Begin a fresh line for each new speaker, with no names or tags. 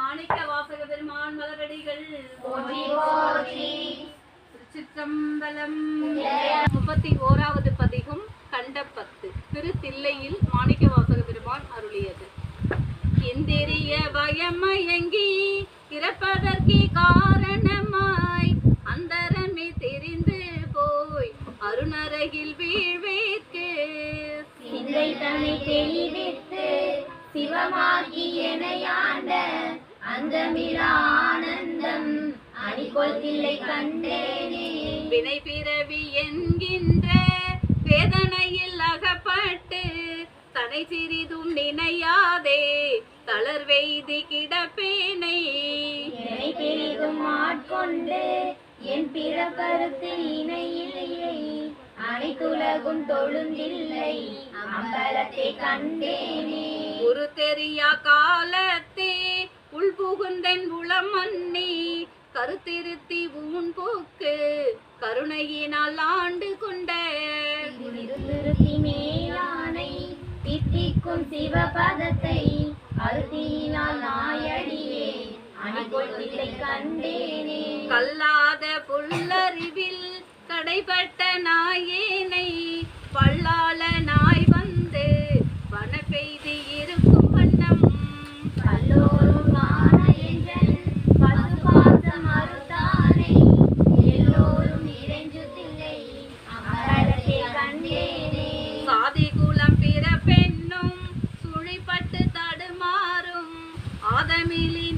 மாணிக்க வாசக பெருமான் மலரடிகள். திருச்சிற்றம்பலம் முப்பத்தி ஓராவது பதிகம் கண்டப்பத்து. திரு தில்லையில் மாணிக்க வாசக பெருமான் அருளியது. எந்திரிய பயமயங்கி இறப்பதற்கு காரணமாய் அந்தரமே தெரிந்து போய் அருணரகில் வீழ்வேற்கு.
சிந்தை தன்னை சிவமாகி எனையாண்ட அந்தமிரா ஆனந்தம் அணிகொள்தில்லை கண்டேனே.
வினை பிறவி என்கின்ற வேதனையில் அகப்பட்டு தனை சிறிதும் நினையாதே தளர்வெய்தி கிடப்பேனை.
பெரிதும் ஆட்கொண்டு என் பிறப்பருத்து இணையில்லை. அனைத்துலகும் தொழுந்தில்லை அம்பலத்தை கண்டேனே.
ஒரு தெரியா காலத்தே உள்புகுந்தன் உளம் மன்னி கருத்திருத்தி ஊன் போக்கு கருணையினால் ஆண்டு கொண்ட
திருத்தி மேலானை தித்திக்கும் சிவபதத்தை அறுதியினால் நாயடியே அணிகொள்தில்லை கண்டேனே.
கல்லாத புல்லறிவில் கடைப்பட்ட நாயேனை பல்லால family.